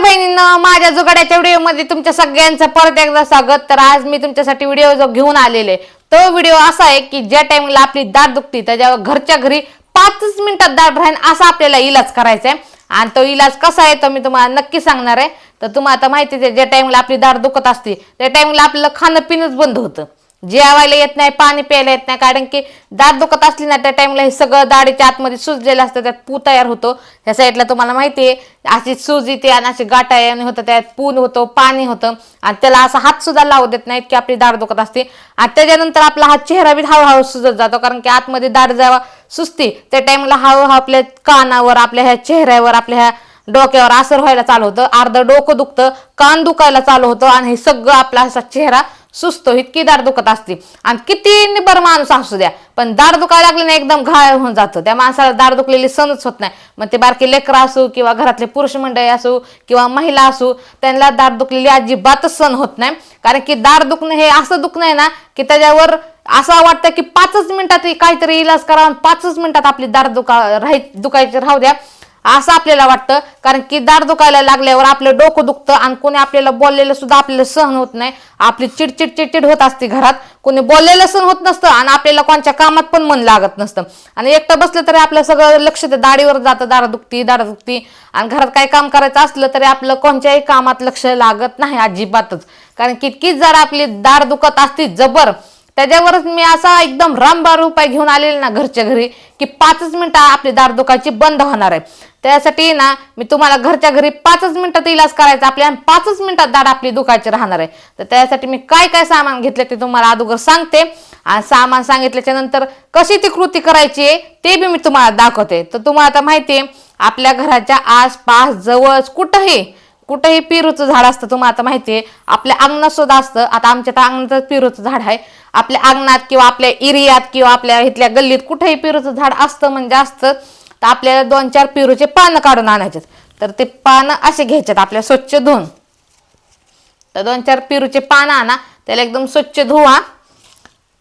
बहिणींनो माझ्या जुगाड्याच्या व्हिडिओमध्ये तुमच्या सगळ्यांचं परत एकदा स्वागत. तर आज मी तुमच्यासाठी व्हिडिओ जो घेऊन आलेले तो व्हिडिओ असा आहे की ज्या टाइमला आपली दात दुखती त्याच्यावर घरच्या घरी पाचच मिनिटात दात राहीन असा आपल्याला इलाज करायचा आहे आणि तो इलाज कसा आहे तो मी तुम्हाला नक्की सांगणार आहे. तर तुम्हाला आता माहितीच आहे ज्या टाइमला आपली दार दुखत असते त्या टाइमला आपल्याला खाणं पिणंच बंद होतं. जेवायला येत नाही पाणी प्यायला येत नाही कारण की दात दुखत असली ना त्या टाइमला हे सगळं दाढीच्या आतमध्ये सुजलेलं असतं त्यात पू तयार होतो. ह्या साईडला तुम्हाला माहिती आहे अशी सूज येते आणि अशी गाठा आणि होतं त्यात पून होतं पाणी होतं. आणि त्याला असा हात सुद्धा लावू देत नाहीत की आपली दाढ दुखत असते. आणि त्याच्यानंतर आपला हा चेहरा बी हळूहळू सुजत जातो कारण की आतमध्ये दाढ जेव्हा सुजते त्या टाइमला हळूहळू आपल्या कानावर आपल्या ह्या चेहऱ्यावर आपल्या ह्या डोक्यावर असर व्हायला चालू होतं. अर्ध डोकं दुखतं कान दुखायला चालू होतं आणि हे सगळं आपला असा चेहरा सुस्त इतकी दार दुखत असते. आणि किती बरं माणूस असू द्या पण दार दुखायला लागले ना एकदम घाळ होऊन जातं. त्या माणसाला दार दुखलेली सणच होत नाही. मग ते बारके लेकरं असू किंवा घरातले पुरुष मंडळी असू किंवा महिला असू त्यांना दार दुखलेली अजिबातच सण होत नाही. कारण की दार दुखणं हे असं दुखणं आहे ना की त्याच्यावर असं वाटतं की पाचच मिनिटात काहीतरी इलाज करा आणि पाचच मिनिटात आपली दार दुखा राहाय दुखायची राहू द्या. असं आपल्याला वाटतं. कारण की दाढ दुखायला लागल्यावर आपलं डोकं दुखतं आणि कोणी आपल्याला बोललेलं सुद्धा आपल्याला सहन होत नाही. आपली चिडचिड चिडचिड होत असते घरात. कोणी बोललेलं सहन होत नसतं आणि आपल्याला कोणत्या कामात पण मन लागत नसतं. आणि एकटं बसलं तरी आपलं सगळं लक्ष ते दाढीवर जातं. दार दुखती दाढ दुखती. आणि घरात काही काम करायचं असलं तरी आपलं कोणत्याही कामात लक्ष लागत नाही अजिबातच. कारण की इतकीच जर आपली दाढ दुखत असती जबर त्याच्यावरच मी असा एकदम रामबार उपाय घेऊन आलेले ना घरच्या घरी की पाचच मिनिटं आपली दाढ दुखायची बंद होणार आहे. त्यासाठी ना मी तुम्हाला घरच्या घरी पाचच मिनिटात इलाज करायचा आपल्या आणि पाचच मिनिटात दाढ आपली दुखायची राहणार आहे. तर त्यासाठी मी काय काय सामान घेतले ते तुम्हाला अगोदर सांगते. आणि सामान सांगितल्याच्या नंतर कशी ती कृती करायची आहे ते बी मी तुम्हाला दाखवते. तर तुम्हाला आता माहिती आहे आपल्या घराच्या आसपास जवळच कुठंही कुठंही पेरूचं झाड असतं तुम्हाला आता माहिती आहे आपल्या अंगणात सुद्धा असतं. आता आमच्या तर अंगणात पेरूचं झाड आहे. आपल्या अंगणात किंवा आपल्या एरियात किंवा आपल्या इथल्या गल्लीत कुठंही पेरूचं झाड असतं म्हणजे असतं. तर आपल्याला दोन चार पेरूचे पानं काढून आणायचे तर ते पानं असे घ्यायचे आपल्या स्वच्छ धुवून. तर दोन चार पेरूचे पानं आणा. त्याला एकदम स्वच्छ धुवा.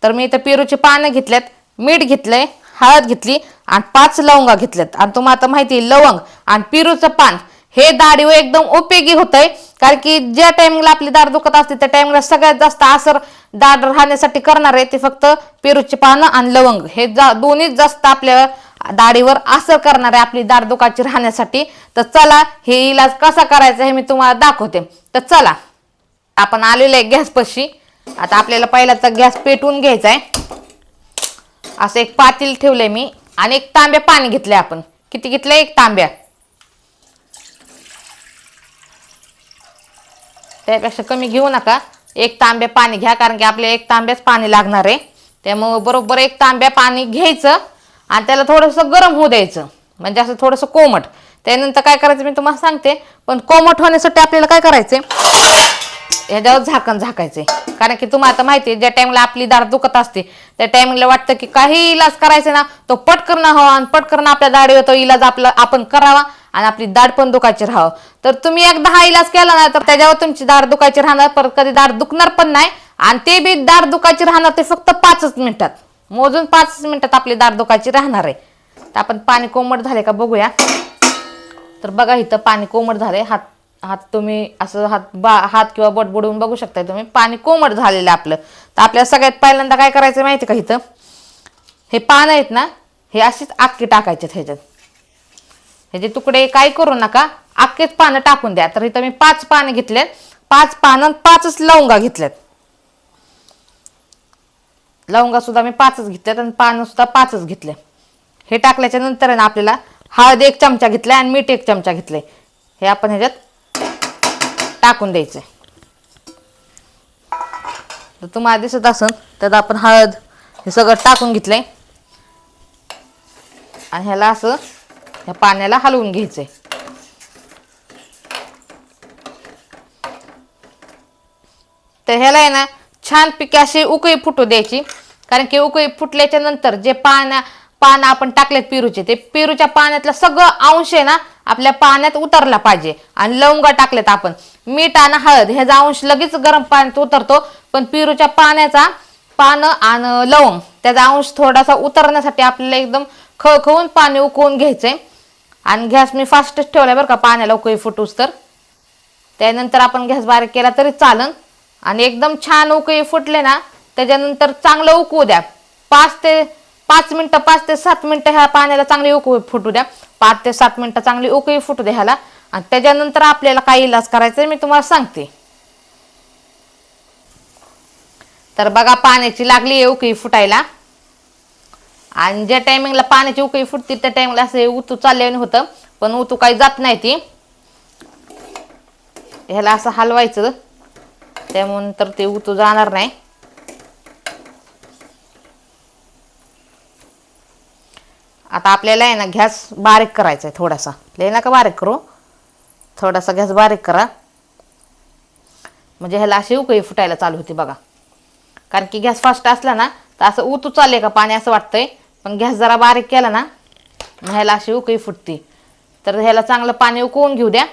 तर मी इथं पेरूचे पानं घेतल्यात. मीठ घेतलंय हळद घेतली आणि पाच लवंगा घेतल्यात. आणि तुम्हाला आता माहिती आहे लवंग आणि पेरूचं पान. हे दाढीवर हो एकदम उपयोगी होत आहे कारण की ज्या टायमिंगला आपली दाढ दुखत असते त्या टायमिंगला सगळ्यात जास्त असर दाढ राहण्यासाठी करणार आहे. ते फक्त पेरूचे पानं आणि लवंग. हे जा दोन्हीच जास्त आपल्या दाढीवर असर करणार आहे आपली दाढ दुखाची राहण्यासाठी. तर चला हे इलाज कसा करायचा हे मी तुम्हाला दाखवते. तर चला आपण आलेलो आहे गॅसपाशी आता आपल्याला पहिला गॅस पेटवून घ्यायचा आहे. असं एक पातील ठेवलंय मी आणि एक तांब्या पाणी घेतलंय आपण. किती घेतलंय? एक तांब्या. त्यापेक्षा कमी घेऊ नका. एक तांब्या पाणी घ्या कारण की आपल्या एक तांब्याच पाणी लागणार आहे. त्यामुळं बरोबर एक तांब्या पाणी घ्यायचं आणि त्याला थोडंसं गरम होऊ द्यायचं. म्हणजे असं थोडंसं कोमट. त्यानंतर काय करायचं मी तुम्हाला सांगते पण कोमट होण्यासाठी आपल्याला काय करायचंय? ह्याच्यावर झाकण झाकायचे कारण की तुम्हाला आता माहिती आहे ज्या टाइमला आपली दाढ दुखत असते त्या टाइमला वाटतं की काही इलाज करायचा ना तो पटकन हवा आणि पटकन आपल्या दाढीवर तो इलाज आपला आपण करावा. आणि आपली दाढ पण दुखायची राहावं. तर तुम्ही एकदा हा इलाज केला ना तर त्याच्यावर तुमची दाढ दुखायची राहणार परत कधी दाढ दुखणार पण नाही. आणि ते बी दाढ दुखायची राहणार ते फक्त पाचच मिनिटात. मोजून पाचच मिनिटात आपली दाढ दुखायची राहणार आहे. तर आपण पाणी कोमट झाले का बघूया. तर बघा इथं पाणी कोमट झाले हात हात तुम्ही असं हात बा हात किंवा बोट बुडवून बघू शकताय तुम्ही. पाणी कोमट झालेलं आहे आपलं. तर आपल्याला सगळ्यात पहिल्यांदा काय करायचं माहिती का इथं? हे पानं आहेत ना हे अशीच आक्की टाकायचे ह्याच्यात. ह्याचे तुकडे काही करू नका? अख्खेच पानं टाकून द्या. तर इथं मी पाच पानं घेतलेत. पाच पानं पाचच लवंगा घेतल्यात लवंगा सुद्धा मी पाचच घेतल्यात आणि पानं सुद्धा पाचच घेतले. हे टाकल्याच्या नंतर ना आपल्याला हळद एक चमचा घेतला आणि मीठ एक चमचा घेतले हे आपण ह्याच्यात टाकून द्यायचं तर तुम्हाला दिसत असन तर आपण हळद हे सगळं टाकून घेतलंय. आणि ह्याला असं ह्या पाण्याला हलवून घ्यायचंय. तर ह्याला आहे ना छान पिके अशी उकळी फुटू द्यायची. कारण की उकळी फुटल्याच्या नंतर जे पान पानं आपण टाकलेत पेरूचे ते पेरूच्या पाण्यातलं सगळं अंश आहे ना आपल्या पाण्यात उतरला पाहिजे. आणि लवंगा टाकलेत आपण. मीठ आणि हळद ह्याचा अंश लगेच गरम पाण्यात उतरतो. पण पेरूच्या पाण्याचा पानं आणि लवंग त्याचा अंश थोडासा उतरण्यासाठी आपल्याला एकदम खळखळून पाणी उकळून घ्यायचंय. आणि गॅस मी फास्टच ठेवला बरं का पाण्याला उकळी फुटूस तर. त्यानंतर आपण गॅस बारीक केला तरी चालन. आणि एकदम छान उकळी फुटले ना त्याच्यानंतर चांगलं उकवू द्या. पाच ते पाच मिनटं पाच ते सात मिनटं ह्या पाण्याला चांगली उकळी फुटू द्या. पाच ते सात मिनटं चांगली उकळी फुटू द्या ह्याला. आणि त्याच्यानंतर आपल्याला काय इलाज करायचा मी तुम्हाला सांगते. तर बघा पाण्याची लागली आहे उकळी फुटायला. आणि ज्या टायमिंगला पाण्याची उकळी फुटते त्या टायमिंगला असं उतू चालल्याने होतं. पण उतू काही जात नाही ती. ह्याला असं हलवायचं. त्यामुळे तर ते उतू जाणार नाही. आता आपल्याला आहे ना गॅस बारीक करायचा आहे थोडासा. लय नका बारीक करू. थोडासा गॅस बारीक करा. म्हणजे ह्याला अशी उकळी फुटायला चालू होती बघा. कारण की गॅस फास्ट असला ना तर असं उतू चालले का पाणी असं वाटतंय. पण गॅस जरा बारीक केला ना ह्याला अशी उकळी फुटते. तर ह्याला चांगलं पाणी उकळून घेऊ द्या.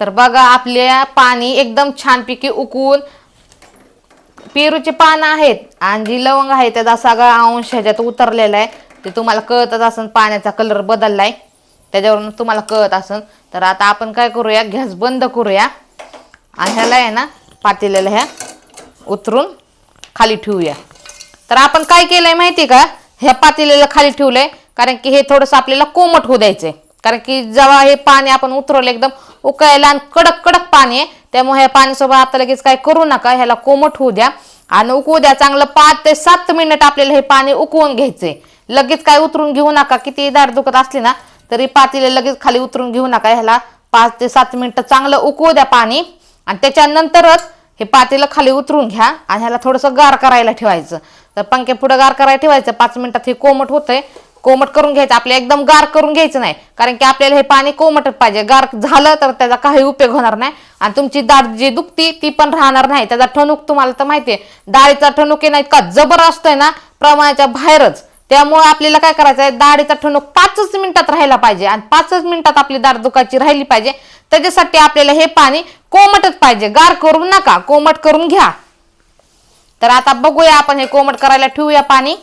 तर बघा आपल्या पाणी एकदम छानपैकी उकळून पेरूचे पानं आहेत आणि जी लवंग आहे त्याचा सगळा अंश ह्याच्यात उतरलेला आहे. ते तुम्हाला कळतच असन पाण्याचा कलर बदललाय. त्याच्यावरून तुम्हाला कळत असन. तर आता आपण काय करूया गॅस बंद करूया. आणि ह्याला आहे ना पातेल्याला ह्या उतरून खाली ठेवूया. तर आपण काय केलंय माहिती का? ह्या पातेल्याला खाली ठेवलंय कारण की हे थोडंसं आपल्याला कोमट होऊ द्यायचंय. कारण की जेव्हा हे पाणी आपण उतरवलं एकदम उकळायला आणि कडक कडक पाणी आहे त्यामुळे ह्या पाण्यासोबत आता लगेच काय करू नका ह्याला कोमट होऊ द्या. आणि उकवू द्या चांगलं पाच ते सात मिनिट आपल्याला हे पाणी उकवून घ्यायचंय. लगेच काय उतरून घेऊ नका किती दार दुखत असली ना तरी पातेले लगेच खाली उतरून घेऊ नका ह्याला पाच ते सात मिनिटं चांगलं उकवू द्या पाणी. आणि त्याच्यानंतरच हे पातेलं खाली उतरून घ्या आणि ह्याला थोडंसं गार करायला ठेवायचं. तर पंख्या पुढं गार करायला ठेवायचं. पाच मिनिटात हे कोमट होतंय. कोमट करून घ्यायचं. आपल्या एकदम गार करून घ्यायचं नाही. कारण की आपल्याला हे पाणी कोमटच पाहिजे. गार झालं तर त्याचा काही उपयोग होणार नाही. आणि तुमची दाढ जी दुखती ती पण राहणार नाही. त्याचा ठणूक तुम्हाला तर माहितीये. डाळीचा ठणूक आहे ना इतका जबर असतोय ना प्रमाणाच्या बाहेरच. त्यामुळे आपल्याला काय करायचं आहे दाढीचा ठणूक पाचच मिनिटात राहायला पाहिजे. आणि पाचच मिनिटात आपली दाढ दुखाची राहिली पाहिजे. त्याच्यासाठी आपल्याला हे पाणी कोमटच पाहिजे. गार करू नका. कोमट करून घ्या. तर आता बघूया आपण हे कोमट करायला ठेवूया पाणी.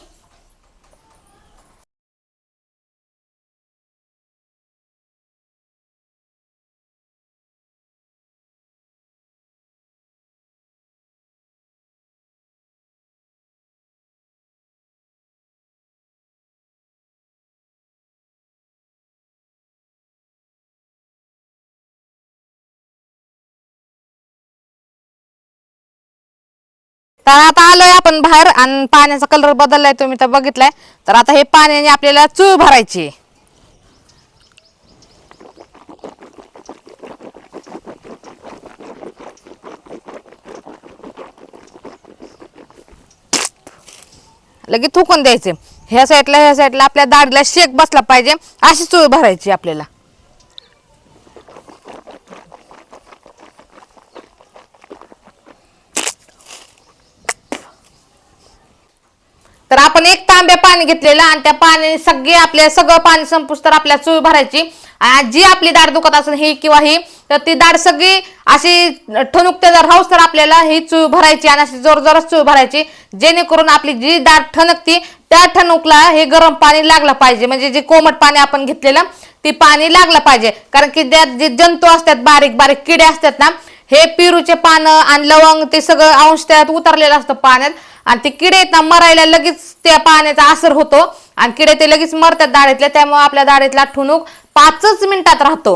तर आता आलोय आपण बाहेर आणि पाण्याचा कलर बदललाय तुम्ही तर बघितलाय. तर आता हे पाण्याने आपल्याला चूळ भरायची. लगेच थुकून द्यायचे. ह्या साईडला ह्या साईडला आपल्या दाढीला शेक बसला पाहिजे. अशी चूळ भरायची आपल्याला तर आपण एक तांब्या पाणी घेतलेलं आणि त्या पाणी सगळे आपल्या सगळं पाणी संपूस तर आपल्या चूळ भरायची. आणि जी आपली दाढ दुखत असेल ही किंवा ही तर ती दाढ सगळी अशी ठणुकते जर राहूस तर आपल्याला ही चूळ भरायची आणि अशी जोर चूळ भरायची. जेणेकरून आपली जी दाढ ठणकती त्या ठणुकला हे गरम पाणी लागलं पाहिजे. म्हणजे जे कोमट पाणी आपण घेतलेलं ती पाणी लागलं पाहिजे. कारण की त्यात जे जंतू असतात बारीक बारीक किडे असतात ना हे पेरूचे पानं आणि लवंग ते सगळं अंश त्यात उतरलेलं असतं पाण्यात. आणि ते किडे आहेत ना मरायला लगेच त्या पाण्याचा असर होतो. आणि किडे ते लगेच मरतात दाढीतले त्यामुळे आपल्या दाढीतला ठुणूक पाचच मिनिटात राहतो.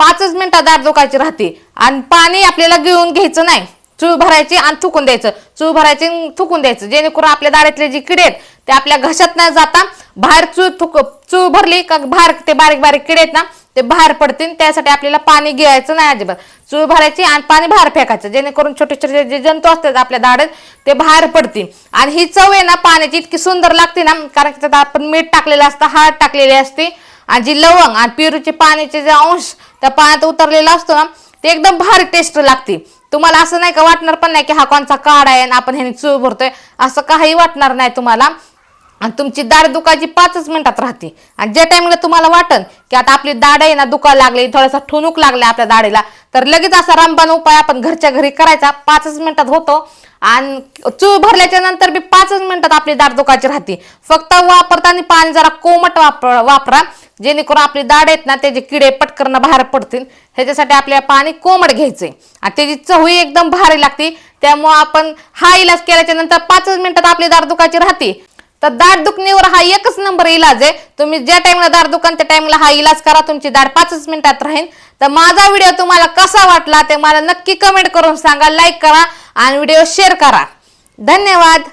पाचच मिनिटात दाढ दुखायची राहते. आणि पाणी आपल्याला घेऊन घ्यायचं नाही. चूळ भरायची आणि थुकून द्यायचं. चूळ भरायची आणि थुकून द्यायचं. जेणेकरून आपल्या दाढीतले जे किडे आहेत ते आपल्या घशात न जाता बाहेर चूळ थुक चूळ भरली का बाहेर ते बारीक बारीक किडे आहेत ना ते बाहेर पडतील त्यासाठी आपल्याला पाणी गिळायचं नाही अजिबात. चूळ भरायची आणि पाणी बाहेर फेकायचं जेणेकरून छोटे छोटे जे जंतू असतात आपल्या दाढेत ते बाहेर पडतील. आणि ही चव आहे ना पाण्याची इतकी सुंदर लागते ना कारण की त्यात आपण मीठ टाकलेलं असतं हळद टाकलेली असते. आणि जी लवंग आणि पेरूचे पाण्याचे जे अंश त्या पाण्यात उतरलेला असतो ना ते एकदम भारी टेस्ट लागते. तुम्हाला असं नाही का वाटणार पण नाही की हा कोणचा काढ आहे आणि आपण ह्याने चूळ भरतोय? असं काही वाटणार नाही तुम्हाला. आणि तुमची दाढ दुखायची पाचच मिनिटात राहते. आणि ज्या टाइमला तुम्हाला वाटन की आता आपली दाढ आहे ना दुखा लागली थोडासा ठुणूक लागला आपल्या दाढीला तर लगेच असा रामबाण उपाय आपण घरच्या घरी करायचा. पाचच मिनिटात होतो. आणि चूळ भरल्याच्या नंतर बी पाचच मिनिटात आपली दाढ दुखायची राहते. फक्त वापरताना पाणी जरा कोमट वापर वापरा. जेणेकरून आपली दाढ आहेत ना त्याचे किडे पटकन बाहेर पडतील. ह्याच्यासाठी आपल्याला पाणी कोमट घ्यायचंय. आणि त्याची चवही एकदम भारी लागते. त्यामुळं आपण हा इलाज केल्याच्यानंतर पाचच मिनिटात आपली दाढ दुखायची राहते. तर दाढ दुखणीवर हा एकच नंबर इलाज आहे. तुम्ही ज्या टाइमला दाढ दुकान त्या टाइमला हा इलाज करा. तुमची दाढ पाचच मिनिटात राहील. तर माझा व्हिडिओ तुम्हाला कसा वाटला ते मला नक्की कमेंट करून सांगा लाईक करा आणि व्हिडिओ शेअर करा. धन्यवाद.